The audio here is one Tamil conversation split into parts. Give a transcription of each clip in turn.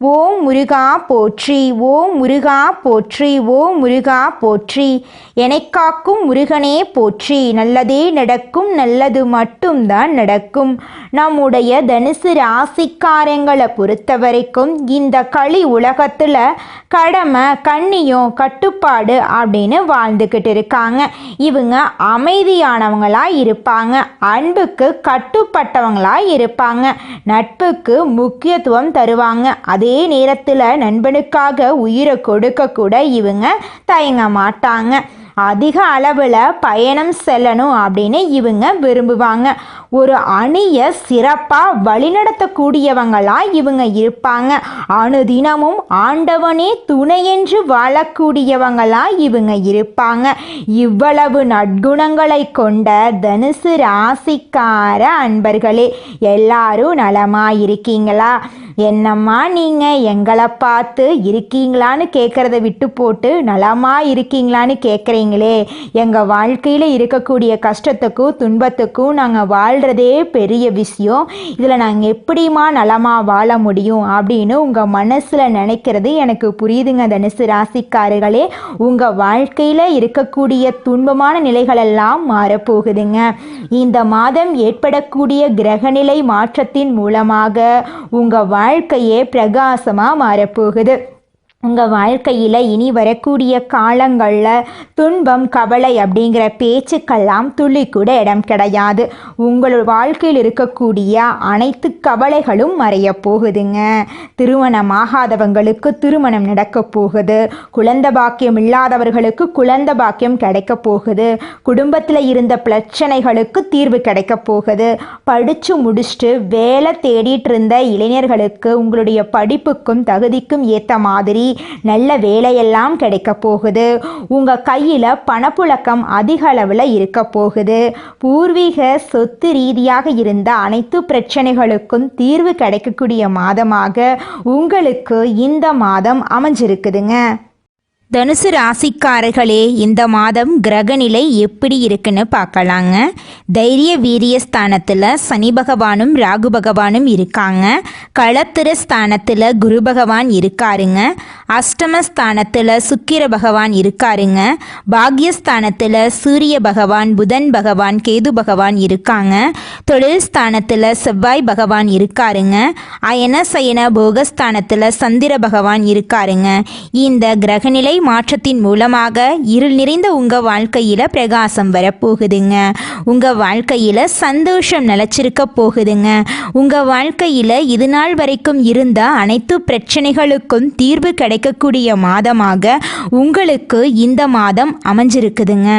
ஓம் முருகா போற்றி ஓம் முருகா போற்றி ஓம் முருகா போற்றி. எனைக்காக்கும் முருகனே போற்றி. நல்லதே நடக்கும் நல்லது மட்டும்தான் நடக்கும். நம்முடைய தனுசு ராசிக்காரங்களை பொறுத்த வரைக்கும் இந்த களி உலகத்தில் கடமை கண்ணியம் கட்டுப்பாடு அப்படின்னு வாழ்ந்துக்கிட்டு இருக்காங்க. இவங்க அமைதியானவங்களாக இருப்பாங்க அன்புக்கு கட்டுப்பட்டவங்களாக இருப்பாங்க நட்புக்கு முக்கியத்துவம் தருவாங்க. அதே அதே நேரத்தில் நண்பனுக்காக உயிரை கொடுக்க கூட இவங்க தயங்க மாட்டாங்க. அதிக அளவில் பயணம் செல்லணும் அப்படின்னு இவங்க விரும்புவாங்க. ஒரு அணியை சிறப்பாக வழிநடத்தக்கூடியவங்களாக இவங்க இருப்பாங்க. அணுதினமும் ஆண்டவனே துணையென்று வாழக்கூடியவங்களாக இவங்க இருப்பாங்க. இவ்வளவு நற்குணங்களை கொண்ட தனுசு ராசிக்கார அன்பர்களே எல்லாரும் நலமாக இருக்கீங்களா என்னம்மா நீங்கள் எங்களை பார்த்து இருக்கீங்களான்னு கேட்குறத விட்டு போட்டு நலமாக இருக்கீங்களான்னு கேட்குறீங்களே எங்கள் வாழ்க்கையில் இருக்கக்கூடிய கஷ்டத்துக்கும் துன்பத்துக்கும் நாங்கள் வாழ்கிறதே பெரிய விஷயம். இதில் நாங்கள் எப்படிமா நலமாக வாழ முடியும் அப்படின்னு உங்கள் மனசில் நினைக்கிறது எனக்கு புரியுதுங்க தனுசு ராசிக்காரர்களே. உங்கள் வாழ்க்கையில் இருக்கக்கூடிய துன்பமான நிலைகளெல்லாம் மாறப்போகுதுங்க. இந்த மாதம் ஏற்படக்கூடிய கிரகநிலை மாற்றத்தின் மூலமாக உங்கள் வாழ்க்கையே பிரகாசமாக மாறப்போகுது. உங்கள் வாழ்க்கையில் இனி வரக்கூடிய காலங்களில் துன்பம் கவலை அப்படிங்கிற பேச்சுக்கெல்லாம் துளி கூட இடம் கிடையாது. உங்கள் வாழ்க்கையில் இருக்கக்கூடிய அனைத்து கவலைகளும் மறைய போகுதுங்க. திருமணமாகாதவங்களுக்கு திருமணம் நடக்க போகுது. குழந்த பாக்கியம் இல்லாதவர்களுக்கு குழந்த பாக்கியம் கிடைக்க போகுது. குடும்பத்தில் இருந்த பிரச்சனைகளுக்கு தீர்வு கிடைக்க போகுது. படித்து முடிச்சுட்டு வேலை தேடிட்டு இருந்த இளைஞர்களுக்கு உங்களுடைய படிப்புக்கும் தகுதிக்கும் ஏற்ற மாதிரி நல்ல வேலையெல்லாம் கிடைக்க போகுது. உங்கள் கையில் பணப்புழக்கம் அதிக அளவில் இருக்க போகுது. பூர்வீக சொத்து ரீதியாக இருந்த அனைத்து பிரச்சனைகளுக்கும் தீர்வு கிடைக்கக்கூடிய மாதமாக உங்களுக்கு இந்த மாதம் அமைஞ்சிருக்குதுங்க. தனுசு ராசிக்காரர்களே இந்த மாதம் கிரகநிலை எப்படி இருக்குன்னு பார்க்கலாங்க. தைரிய வீரிய ஸ்தானத்தில் சனி பகவானும் ராகு பகவானும் இருக்காங்க. களத்திர ஸ்தானத்தில் குரு பகவான் இருக்காருங்க. அஷ்டம ஸ்தானத்தில் சுக்கிர பகவான் இருக்காருங்க. பாக்யஸ்தானத்தில் சூரிய பகவான் புதன் பகவான் கேது பகவான் இருக்காங்க. தொழில் ஸ்தானத்தில் செவ்வாய் பகவான் இருக்காருங்க. அயன சயன போகஸ்தானத்தில் சந்திர பகவான் இருக்காருங்க. இந்த கிரகநிலை மாற்றத்தின் மூலமாக இருள் நிறைந்த உங்கள் வாழ்க்கையில் பிரகாசம் வரப்போகுதுங்க. உங்கள் வாழ்க்கையில் சந்தோஷம் நிலச்சிருக்க போகுதுங்க. உங்கள் வாழ்க்கையில் இது நாள் வரைக்கும் இருந்த அனைத்து பிரச்சனைகளுக்கும் தீர்வு கிடைக்கக்கூடிய மாதமாக உங்களுக்கு இந்த மாதம் அமைஞ்சிருக்குதுங்க.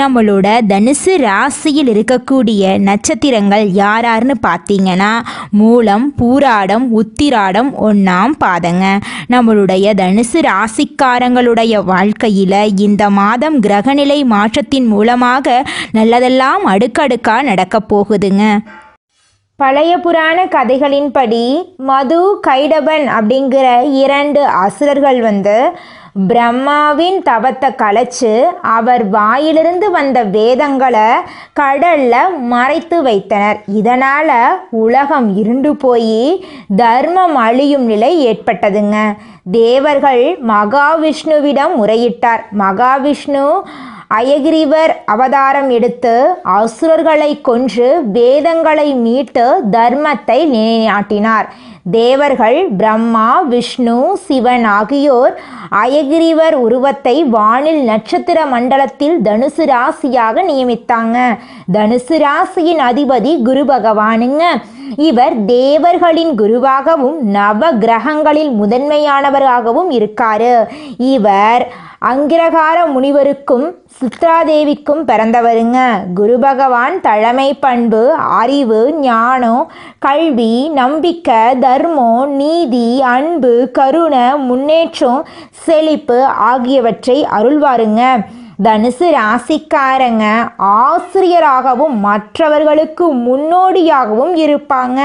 நம்மளோட தனுசு ராசியில் இருக்கக்கூடிய நட்சத்திரங்கள் யாராருன்னு பார்த்தீங்கன்னா மூலம் பூராடம் உத்திராடம் ஒன்றாம் பாதங்க. நம்மளுடைய தனுசு ராசிக்காரங்களுடைய வாழ்க்கையில் இந்த மாதம் கிரகநிலை மாற்றத்தின் மூலமாக நல்லதெல்லாம் அடுக்கடுக்காக நடக்கப் போகுதுங்க. பழைய புராண கதைகளின்படி மது கைடபன் அப்படிங்கிற இரண்டு அசுரர்கள் வந்து பிரம்மாவின் தவத்தை கலைச்சு அவர் வாயிலிருந்து வந்த வேதங்களை கடலில் மறைத்து வைத்தனர். இதனால் உலகம் இருண்டு போய் தர்மம் அழியும் நிலை ஏற்பட்டதுங்க. தேவர்கள் மகாவிஷ்ணுவிடம் முறையிட்டார். மகாவிஷ்ணு அயகிரிவர் அவதாரம் எடுத்து அசுரர்களை கொன்று வேதங்களை மீட்டு தர்மத்தை நிலைநாட்டினார். தேவர்கள் பிரம்மா விஷ்ணு சிவன் ஆகியோர் அயகிரிவர் உருவத்தை வானில் நட்சத்திர மண்டலத்தில் தனுசு ராசியாக நியமித்தாங்க. தனுசு ராசியின் அதிபதி குரு பகவானுங்க. இவர் தேவர்களின் குருவாகவும் நவ கிரகங்களில் முதன்மையானவராகவும் இருக்காரு. இவர் அங்கிரகார முனிவருக்கும் சித்ராதேவிக்கும் பிறந்தவருங்க. குரு பகவான் தலைமை பண்பு அறிவு ஞானம் கல்வி நம்பிக்கை தர்மம் நீதி அன்பு கருணை முன்னேற்றம் செழிப்பு ஆகியவற்றை அருள்வாருங்க. தனுசு ராசிக்காரங்க ஆசிரியராகவும் மற்றவர்களுக்கு முன்னோடியாகவும் இருப்பாங்க.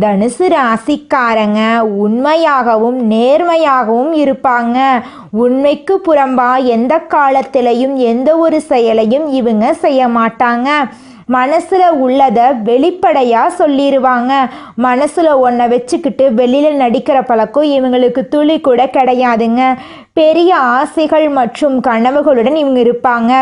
தனுசு ராசிக்காரங்க உண்மையாகவும் நேர்மையாகவும் இருப்பாங்க. உண்மைக்கு புறம்பா எந்த காலத்திலையும் எந்த ஒரு செயலையும் இவங்க செய்ய மாட்டாங்க. மனசில் உள்ளதை வெளிப்படையாக சொல்லிடுவாங்க மனசில் ஒன்றை வச்சுக்கிட்டு வெளியில் நடிக்கிற பழக்கம் இவங்களுக்கு துளி கூட கிடையாதுங்க. பெரிய ஆசைகள் மற்றும் கனவுகளுடன் இவங்க இருப்பாங்க.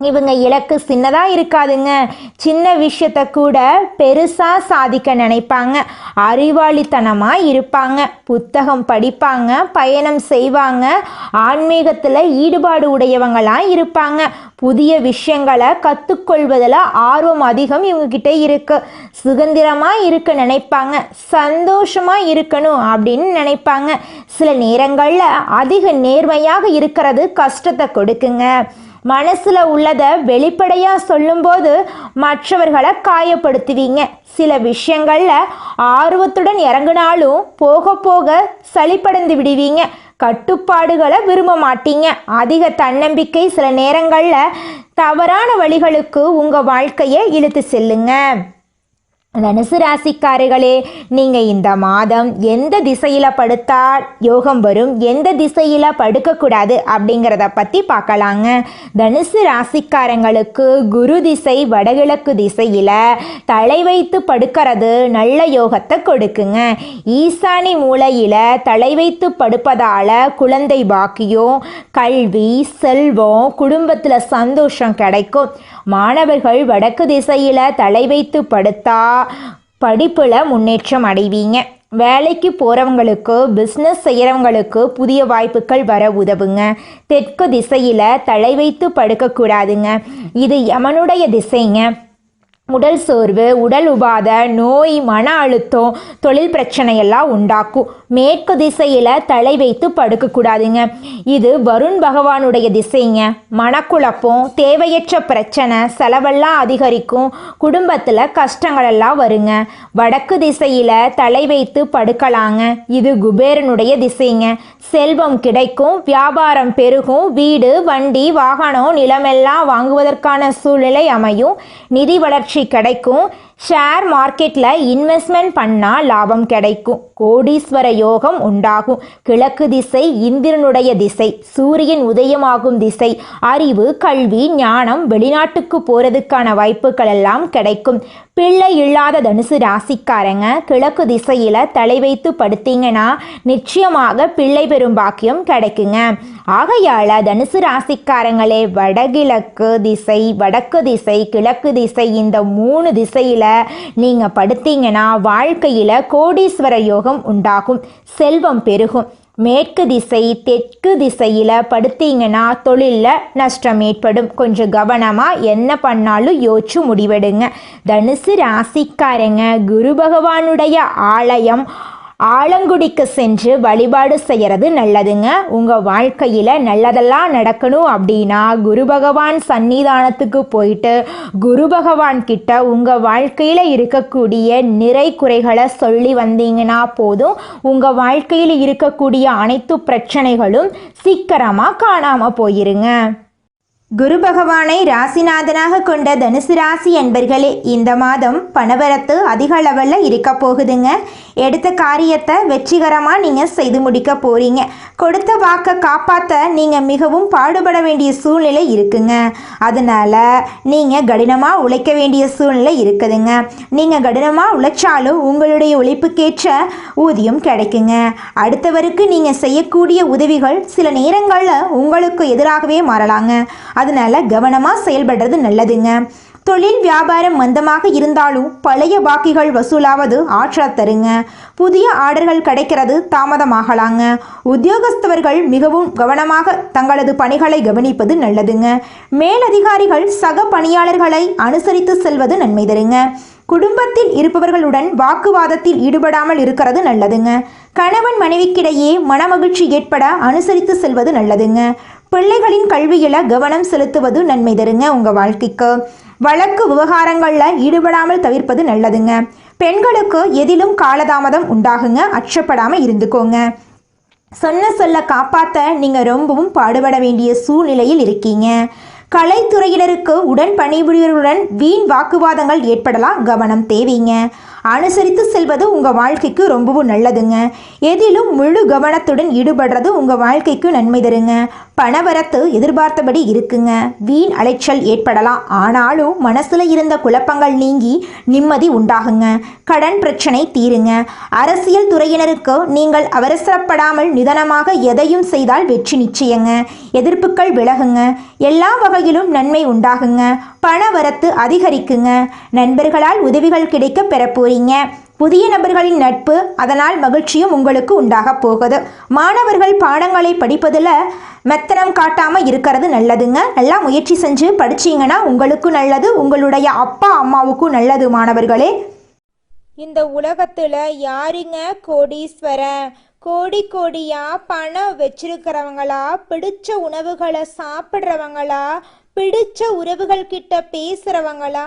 இவங்க இலக்கு சின்னதாக இருக்காதுங்க. சின்ன விஷயத்த கூட பெருசாக சாதிக்க நினைப்பாங்க. அறிவாளித்தனமாக இருப்பாங்க. புத்தகம் படிப்பாங்க பயணம் செய்வாங்க. ஆன்மீகத்தில் ஈடுபாடு உடையவங்களாக இருப்பாங்க. புதிய விஷயங்களை கற்றுக்கொள்வதில் ஆர்வம் அதிகம் இவங்கக்கிட்ட இருக்கு. சுதந்திரமாக இருக்க நினைப்பாங்க. சந்தோஷமாக இருக்கணும் அப்படின்னு நினைப்பாங்க. சில நேரங்களில் அதிக நேர்மையாக இருக்கிறது கஷ்டத்தை கொடுக்குங்க. மனசில் உள்ளதை வெளிப்படையாக சொல்லும்போது மற்றவர்களை காயப்படுத்துவீங்க. சில விஷயங்களில் ஆர்வத்துடன் இறங்கினாலும் போக போக சளிப்படைந்து விடுவீங்க. கட்டுப்பாடுகளை விரும்ப மாட்டீங்க. அதிக தன்னம்பிக்கை சில நேரங்களில் தவறான வழிகளுக்கு உங்கள் வாழ்க்கையை இழுத்து செல்லுங்கள் தனுசு ராசிக்காரர்களே நீங்கள் இந்த மாதம் எந்த திசையில் படுத்தால் யோகம் வரும் எந்த திசையில் படுக்கக்கூடாது அப்படிங்கிறத பற்றி பார்க்கலாங்க. தனுசு ராசிக்காரங்களுக்கு குரு திசை வடகிழக்கு திசையில் தலை வைத்து படுக்கிறது நல்ல யோகத்தை கொடுக்குங்க. ஈசானி மூலையில் தலை வைத்து படுப்பதால் குழந்தை பாக்கியம் கல்வி செல்வம் குடும்பத்தில் சந்தோஷம் கிடைக்கும். மாணவர்கள் வடக்கு திசையில் தலை வைத்து படுத்தா படிப்பில் முன்னேற்றம் அடைவீங்க. வேலைக்கு போகிறவங்களுக்கு பிஸ்னஸ் செய்கிறவங்களுக்கு புதிய வாய்ப்புகள் வர உதவுங்க. தெற்கு திசையில் தலை வைத்து படுக்கக்கூடாதுங்க. இது யமனுடைய திசைங்க. உடல் சோர்வு உடல் உபாத நோய் மன அழுத்தம் தொழில் பிரச்சனையெல்லாம் உண்டாக்கும். மேற்கு திசையில் தலை வைத்து படுக்கக்கூடாதுங்க. இது வருண் பகவானுடைய திசைங்க. மனக்குழப்பம் தேவையற்ற பிரச்சனை செலவெல்லாம் அதிகரிக்கும். குடும்பத்தில் கஷ்டங்களெல்லாம் வருங்க. வடக்கு திசையில் தலை வைத்து படுக்கலாங்க. இது குபேரனுடைய திசைங்க. செல்வம் கிடைக்கும் வியாபாரம் பெருகும் வீடு வண்டி வாகனம் நிலமெல்லாம் வாங்குவதற்கான சூழ்நிலை அமையும். நிதி வளர்ச்சி கிடைக்கும். ஷேர் மார்க்கெட்டில் இன்வெஸ்ட்மெண்ட் பண்ணால் லாபம் கிடைக்கும். கோடீஸ்வர யோகம் உண்டாகும். கிழக்கு திசை இந்திரனுடைய திசை. சூரியன் உதயமாகும் திசை. அறிவு கல்வி ஞானம் வெளிநாட்டுக்கு போகிறதுக்கான வாய்ப்புகள் எல்லாம் கிடைக்கும். பிள்ளை இல்லாத தனுசு ராசிக்காரங்க கிழக்கு திசையில் தலை வைத்து படுத்தீங்கன்னா நிச்சயமாக பிள்ளை பெறும் பாக்கியம் கிடைக்குங்க. ஆகையால் தனுசு ராசிக்காரங்களே வடகிழக்கு திசை வடக்கு திசை கிழக்கு திசை இந்த மூணு திசையில் நீங்கள் படுத்தீங்கன்னா வாழ்க்கையில் கோடீஸ்வர யோகம் உண்டாகும். செல்வம் பெருகும். மேற்கு திசை தெற்கு திசையில் படுத்தீங்கன்னா தொழிலில் நஷ்டம் ஏற்படும். கொஞ்சம் கவனமாக என்ன பண்ணாலும் யோசிச்சு முடிவெடுங்க. தனுசு ராசிக்காரங்க குரு பகவானுடைய ஆலயம் ஆலங்குடிக்கு சென்று வழிபாடு செய்கிறது நல்லதுங்க. உங்கள் வாழ்க்கையில் நல்லதெல்லாம் நடக்கணும் அப்படின்னா குரு பகவான் சன்னிதானத்துக்கு போயிட்டு குரு பகவான் கிட்ட உங்கள் வாழ்க்கையில் இருக்கக்கூடிய நிறை குறைகளை சொல்லி வந்தீங்கன்னா போதும். உங்கள் வாழ்க்கையில் இருக்கக்கூடிய அனைத்து பிரச்சனைகளும் சீக்கிரமாக காணாமல் போயிருங்க. குரு பகவானை ராசிநாதனாக கொண்ட தனுசு ராசி என்பர்களே இந்த மாதம் பணவரத்து அதிக அளவில் இருக்க போகுதுங்க. எடுத்த காரியத்தை வெற்றிகரமாக நீங்கள் செய்து முடிக்க போகிறீங்க கொடுத்த வாக்கை காப்பாற்ற நீங்கள் மிகவும் பாடுபட வேண்டிய சூழ்நிலை இருக்குங்க. அதனால் நீங்கள் கடினமாக உழைக்க வேண்டிய சூழ்நிலை இருக்குதுங்க. நீங்கள் கடினமாக உழைச்சாலும் உங்களுடைய உழைப்புக்கேற்ற ஊதியம் கிடைக்குங்க. அடுத்தவருக்கு நீங்கள் செய்யக்கூடிய உதவிகள் சில நேரங்களில் உங்களுக்கு எதிராகவே மாறலாங்க. அதனால கவனமாக செயல்படுறது நல்லதுங்க. தொழில் வியாபாரம் மந்தமாக இருந்தாலும் பழைய பாக்கிகள் வசூலாவது ஆற்றா தருங்க. புதிய ஆர்டர்கள் கிடைக்கிறது தாமதமாகலாங்க. உத்தியோகஸ்தவர்கள் மிகவும் கவனமாக தங்களது பணிகளை கவனிப்பது நல்லதுங்க. மேலதிகாரிகள் சக பணியாளர்களை அனுசரித்து செல்வது நன்மை தருங்க. குடும்பத்தில் இருப்பவர்களுடன் வாக்குவாதத்தில் ஈடுபடாமல் இருக்கிறது நல்லதுங்க. கணவன் மனைவிக்கிடையே மனமகிழ்ச்சி ஏற்பட அனுசரித்து செல்வது நல்லதுங்க. பிள்ளைகளின் கல்வியில கவனம் செலுத்துவது நன்மை தருங்க உங்க வாழ்க்கைக்கு. வழக்கு விவகாரங்களில் ஈடுபடாமல் தவிர்ப்பது நல்லதுங்க. பெண்களுக்கு எதிலும் காலதாமதம் உண்டாகுங்க. அச்சப்படாமல் இருந்துக்கோங்க. சொன்ன சொல்ல காப்பாற்ற நீங்கள் ரொம்பவும் பாடுபட வேண்டிய சூழ்நிலையில் இருக்கீங்க. கலைத்துறையினருக்கு உடன் பணிபுரியவர்களுடன் வீண் வாக்குவாதங்கள் ஏற்படலாம். கவனம் தேவைங்க. அனுசரித்து செல்வது உங்கள் வாழ்க்கைக்கு ரொம்பவும் நல்லதுங்க. எதிலும் முழு கவனத்துடன் ஈடுபடுறது உங்கள் வாழ்க்கைக்கு நன்மை தருங்க. பணவரத்து எதிர்பார்த்தபடி இருக்குங்க. வீண் அலைச்சல் ஏற்படலாம். ஆனாலும் மனசில் இருந்த குழப்பங்கள் நீங்கி நிம்மதி உண்டாகுங்க. கடன் பிரச்சனை தீருங்க. அரசியல் துறையினருக்கு நீங்கள் அவசரப்படாமல் நிதானமாக எதையும் செய்தால் வெற்றி நிச்சயங்க. எதிர்ப்புகள் விலகுங்க. எல்லா வகையிலும் நன்மை உண்டாகுங்க. பணவரத்து அதிகரிக்குங்க. நண்பர்களால் உதவிகள் கிடைக்க பெறப்போறீங்க போறீங்க புதிய நபர்களின் நட்பு அதனால் மகிழ்ச்சியும் உங்களுக்கு உண்டாக போகுது. மாணவர்கள் பாடங்களை படிப்பதில் மெத்தனம் காட்டாமல் இருக்கிறது நல்லதுங்க. நல்லா முயற்சி செஞ்சு படிச்சீங்கன்னா உங்களுக்கும் நல்லது உங்களுடைய அப்பா அம்மாவுக்கும் நல்லது மாணவர்களே. இந்த உலகத்தில் யாருங்க கோடீஸ்வரன்? கோடி கோடியா பணம் வச்சிருக்கிறவங்களா? பிடிச்ச உணவுகளை சாப்பிட்றவங்களா? பிடிச்ச உறவுகள் கிட்ட பேசுறவங்களா?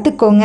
கத்துக்கோங்க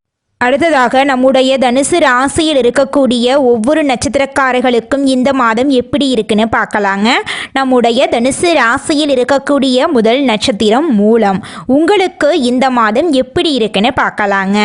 அடுத்ததாக நம்முடைய தனுசு ராசியில் இருக்கக்கூடிய ஒவ்வொரு நட்சத்திரக்காரர்களுக்கும் இந்த மாதம் எப்படி இருக்குன்னு பார்க்கலாங்க. நம்முடைய தனுசு ராசியில் இருக்கக்கூடிய முதல் நட்சத்திரம் மூலம். உங்களுக்கு இந்த மாதம் எப்படி இருக்குன்னு பார்க்கலாங்க.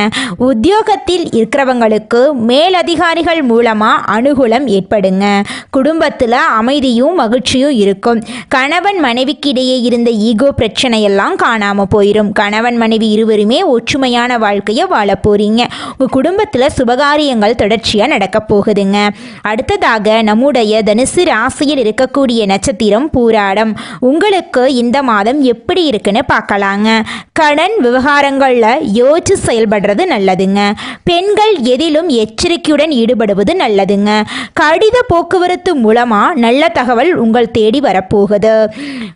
உத்தியோகத்தில் இருக்கிறவங்களுக்கு மேலதிகாரிகள் மூலமாக அனுகூலம் ஏற்படுங்க. குடும்பத்தில் அமைதியும் மகிழ்ச்சியும் இருக்கும். கணவன் மனைவிக்கிடையே இருந்த ஈகோ பிரச்சனையெல்லாம் காணாமல் போயிடும் கணவன் மனைவி இருவருமே ஒற்றுமையான வாழ்க்கையை வாழ போகிறீங்க உங்கள் குடும்பத்தில் சுபகாரியங்கள் தொடர்ச்சியாக நடக்க போகுதுங்க. அடுத்ததாக நம்முடைய தனுசு ராசியில் இருக்கக்கூடிய நட்சத்திரம் பூராடம். உங்களுக்கு இந்த மாதம் எப்படி இருக்குன்னு பார்க்கலாங்க. கடன் விவகாரங்களில் யோசிச்சு செயல்படுறது நல்லதுங்க. பெண்கள் எதிலும் எச்சரிக்கையுடன் ஈடுபடுவது நல்லதுங்க. கடித போக்குவரத்து மூலமாக நல்ல தகவல் உங்கள் தேடி வரப்போகுது.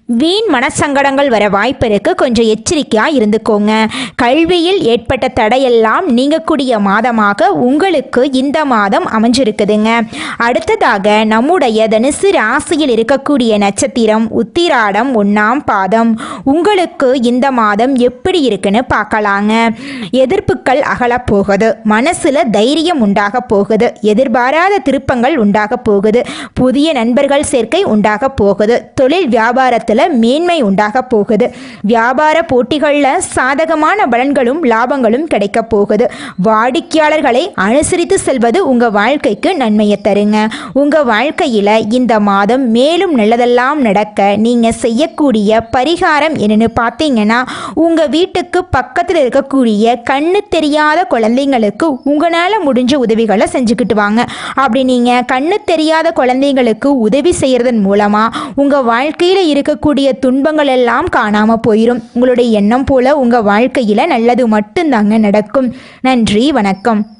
வீண் மனசங்கடங்கள் வர வாய்ப்பு இருக்கு. கொஞ்சம் எச்சரிக்கையாக இருந்துக்கோங்க. கல்வியில் ஏற்பட்ட தடையெல்லாம் நீங்க செய்யக்கூடிய மாதமாக உங்களுக்கு இந்த மாதம் அமைஞ்சிருக்குதுங்க. அடுத்ததாக நம்முடைய தனுசு ராசியில் இருக்கக்கூடிய நட்சத்திரம் உத்திராடம் ஒன்றாம் பாதம். உங்களுக்கு இந்த மாதம் எப்படி இருக்குன்னு பார்க்கலாங்க. எதிர்ப்புகள் அகலப் போகுது. மனசுல தைரியம் உண்டாக போகுது. எதிர்பாராத திருப்பங்கள் உண்டாக போகுது. புதிய நண்பர்கள் சேர்க்கை உண்டாக போகுது. தொழில் வியாபாரத்தில் மேன்மை உண்டாக போகுது. வியாபார போட்டிகளில் சாதகமான பலன்களும் லாபங்களும் கிடைக்க போகுது. வாடிக்கையாளர்களை அனுசரித்து செல்வது உங்க வாழ்க்கைக்கு நன்மையை தருங்க. உங்க வாழ்க்கையில இந்த மாதம் மேலும் நல்லதெல்லாம் நடக்க நீங்க செய்யக்கூடிய பரிகாரம் என்னன்னு பார்த்தீங்கன்னா உங்க வீட்டுக்கு பக்கத்தில் இருக்கக்கூடிய கண்ணு தெரியாத குழந்தைங்களுக்கு உங்களால் முடிஞ்ச உதவிகளை செஞ்சுக்கிட்டு வாங்க. அப்படி நீங்க கண்ணு தெரியாத குழந்தைங்களுக்கு உதவி செய்யறதன் மூலமா உங்க வாழ்க்கையில இருக்கக்கூடிய துன்பங்கள் எல்லாம் காணாம போயிடும் உங்களுடைய எண்ணம் போல உங்க வாழ்க்கையில நல்லது மட்டும்தாங்க நடக்கும். நன்றி வணக்கம்.